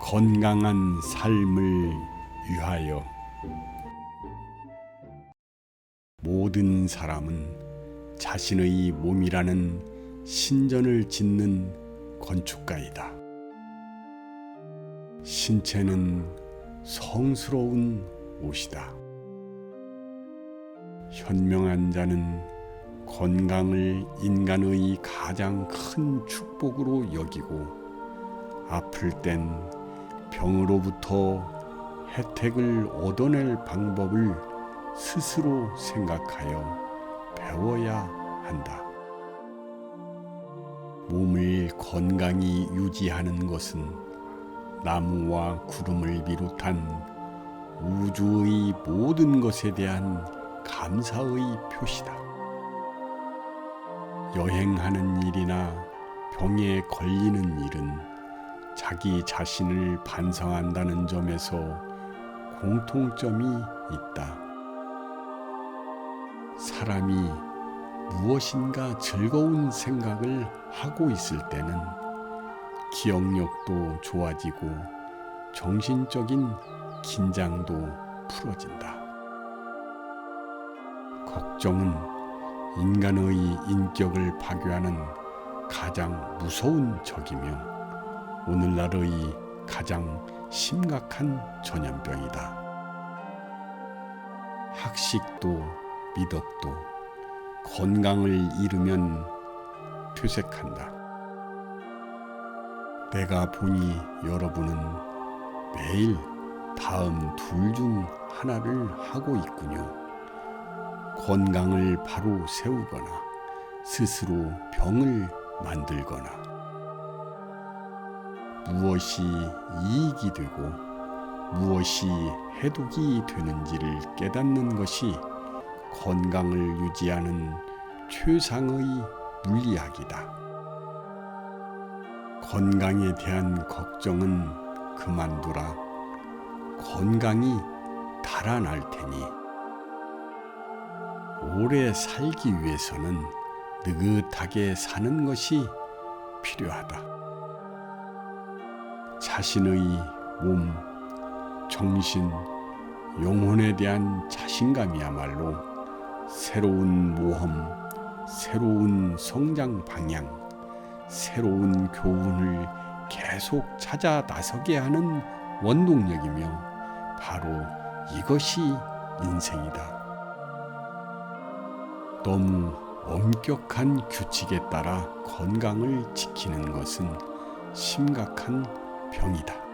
건강한 삶을 위하여 모든 사람은 자신의 몸이라는 신전을 짓는 건축가이다. 신체는 성스러운 옷이다. 현명한 자는 건강을 인간의 가장 큰 축복으로 여기고 아플 땐 병으로부터 혜택을 얻어낼 방법을 스스로 생각하여 배워야 한다. 몸을 건강히 유지하는 것은 나무와 구름을 비롯한 우주의 모든 것에 대한 감사의 표시다. 여행하는 일이나 병에 걸리는 일은 자기 자신을 반성한다는 점에서 공통점이 있다. 사람이 무엇인가 즐거운 생각을 하고 있을 때는 기억력도 좋아지고 정신적인 긴장도 풀어진다. 걱정은 인간의 인격을 파괴하는 가장 무서운 적이며 오늘날의 가장 심각한 전염병이다. 학식도 미덕도 건강을 잃으면 퇴색한다. 내가 보니 여러분은 매일 다음 둘 중 하나를 하고 있군요. 건강을 바로 세우거나 스스로 병을 만들거나 무엇이 이익이 되고 무엇이 해독이 되는지를 깨닫는 것이 건강을 유지하는 최상의 물리학이다. 건강에 대한 걱정은 그만두라. 건강이 달아날 테니. 오래 살기 위해서는 느긋하게 사는 것이 필요하다. 자신의 몸, 정신, 영혼에 대한 자신감이야말로 새로운 모험, 새로운 성장 방향, 새로운 교훈을 계속 찾아 나서게 하는 원동력이며 바로 이것이 인생이다. 너무 엄격한 규칙에 따라 건강을 지키는 것은 심각한 병이다.